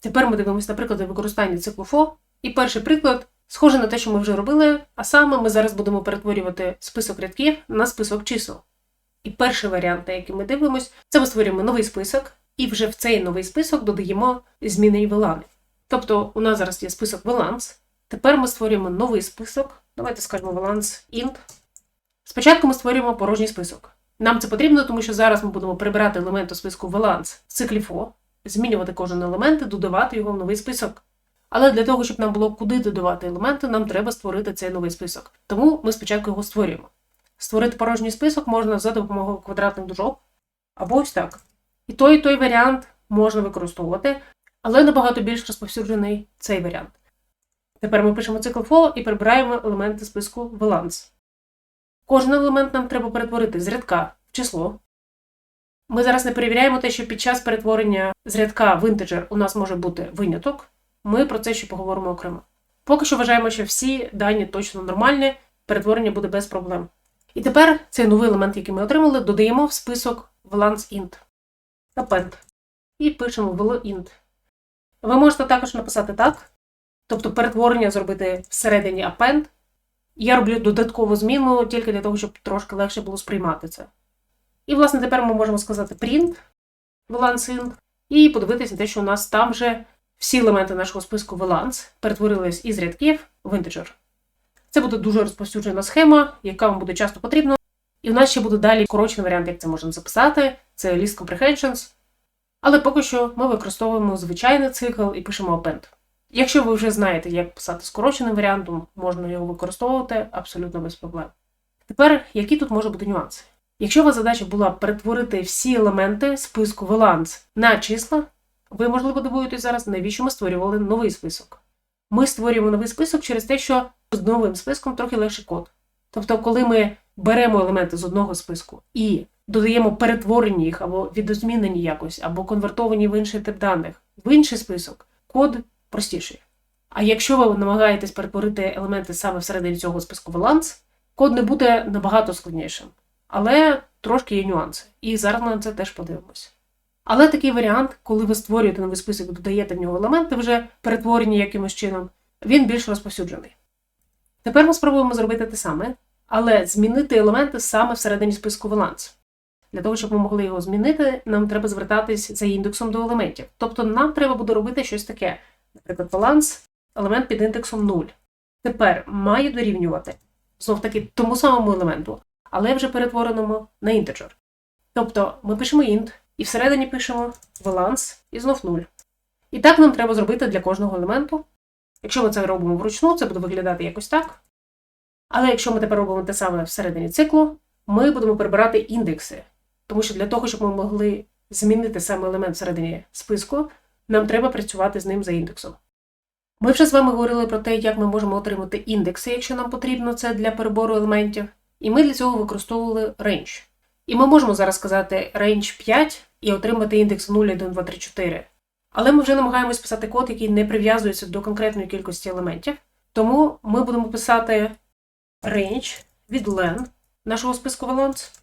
Тепер ми дивимося на приклади використання циклу FO. І перший приклад схожий на те, що ми вже робили, а саме ми зараз будемо перетворювати список рядків на список чисел. І перший варіант, на який ми дивимося, це ми створюємо новий список, і вже в цей новий список додаємо змінені вилани. Тобто у нас зараз є список valence. Тепер ми створюємо новий список. Давайте скажемо valence int. Спочатку ми створюємо порожній список. Нам це потрібно, тому що зараз ми будемо прибирати елемент у списку valence в циклі for, змінювати кожен елемент і додавати його в новий список. Але для того, щоб нам було куди додавати елементи, нам треба створити цей новий список. Тому ми спочатку його створюємо. Створити порожній список можна за допомогою квадратних дужок або ось так. І той, і той варіант можна використовувати, але набагато більш розповсюджений цей варіант. Тепер ми пишемо цикл for і прибираємо елементи списку valence. Кожен елемент нам треба перетворити з рядка в число. Ми зараз не перевіряємо те, що під час перетворення з рядка в інтеджер у нас може бути виняток. Ми про це ще поговоримо окремо. Поки що вважаємо, що всі дані точно нормальні, перетворення буде без проблем. І тепер цей новий елемент, який ми отримали, додаємо в список valence int. Append. І пишемо int. Ви можете також написати так, тобто перетворення зробити всередині append. Я роблю додаткову зміну тільки для того, щоб трошки легше було сприймати це. І, власне, тепер ми можемо сказати print valence і подивитися те, що у нас там же всі елементи нашого списку valence перетворились із рядків в інтеджер. Це буде дуже розповсюджена схема, яка вам буде часто потрібна. І в нас ще буде далі скорочений варіант, як це можна записати. Це list comprehensions. Але поки що ми використовуємо звичайний цикл і пишемо append. Якщо ви вже знаєте, як писати скороченим варіантом, можна його використовувати абсолютно без проблем. Тепер, які тут можуть бути нюанси? Якщо у вас задача була перетворити всі елементи списку valence на числа, ви, можливо, дивуєтесь зараз, навіщо ми створювали новий список. Ми створюємо новий список через те, що з новим списком трохи легший код. Тобто, коли ми беремо елементи з одного списку і додаємо перетворені їх або відозмінені якось, або конвертовані в інший тип даних в інший список, код простіший. А якщо ви намагаєтесь перетворити елементи саме всередині цього списку valence, код не буде набагато складнішим. Але трошки є нюанси. І зараз ми на це теж подивимося. Але такий варіант, коли ви створюєте новий список, додаєте в нього елементи, вже перетворені якимось чином, він більш розповсюджений. Тепер ми спробуємо зробити те саме, але змінити елементи саме всередині списку valence. Для того, щоб ми могли його змінити, нам треба звертатись за індексом до елементів. Тобто нам треба буде робити щось таке. Наприклад, баланс, елемент під індексом 0. Тепер має дорівнювати знов таки тому самому елементу, але вже перетвореному на інтеджер. Тобто ми пишемо int, і всередині пишемо valence і знов 0. І так нам треба зробити для кожного елементу. Якщо ми це робимо вручну, це буде виглядати якось так. Але якщо ми тепер робимо те саме всередині циклу, ми будемо прибирати індекси. Тому що для того, щоб ми могли змінити саме елемент всередині списку, нам треба працювати з ним за індексом. Ми вже з вами говорили про те, як ми можемо отримати індекси, якщо нам потрібно це для перебору елементів. І ми для цього використовували range. І ми можемо зараз сказати range 5 і отримати індекс 0, 1, 2, 3, 4. Але ми вже намагаємось писати код, який не прив'язується до конкретної кількості елементів. Тому ми будемо писати range від len нашого списку valence.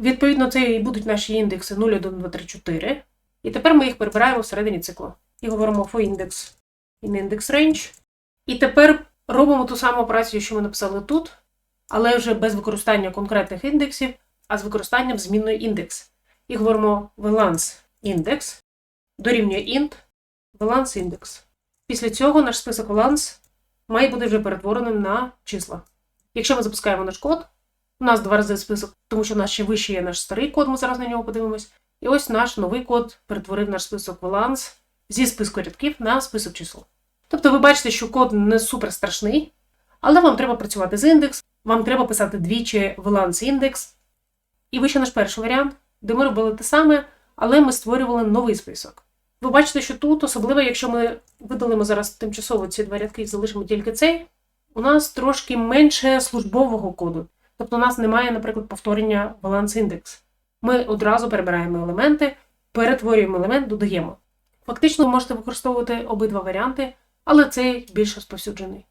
Відповідно, це і будуть наші індекси 0, 1, 2, 3, 4. І тепер ми їх перебираємо всередині циклу. І говоримо for index in index range. І тепер робимо ту саму операцію, що ми написали тут, але вже без використання конкретних індексів, а з використанням змінної індекс. І говоримо valence index дорівнює int valence index. Після цього наш список valence має бути вже перетвореним на числа. Якщо ми запускаємо наш код, у нас два рази список, тому що у нас ще вище є наш старий код, ми зараз на нього подивимось. І ось наш новий код перетворив наш список valence зі списку рядків на список чисел. Тобто ви бачите, що код не супер страшний, але вам треба працювати з індекс, вам треба писати двічі valence індекс. І вище наш перший варіант, де ми робили те саме, але ми створювали новий список. Ви бачите, що тут, особливо, якщо ми видалимо зараз тимчасово ці два рядки і залишимо тільки цей, у нас трошки менше службового коду. Тобто у нас немає, наприклад, повторення баланс індекс. Ми одразу перебираємо елементи, перетворюємо елемент, додаємо. Фактично, ви можете використовувати обидва варіанти, але цей більш розповсюджений.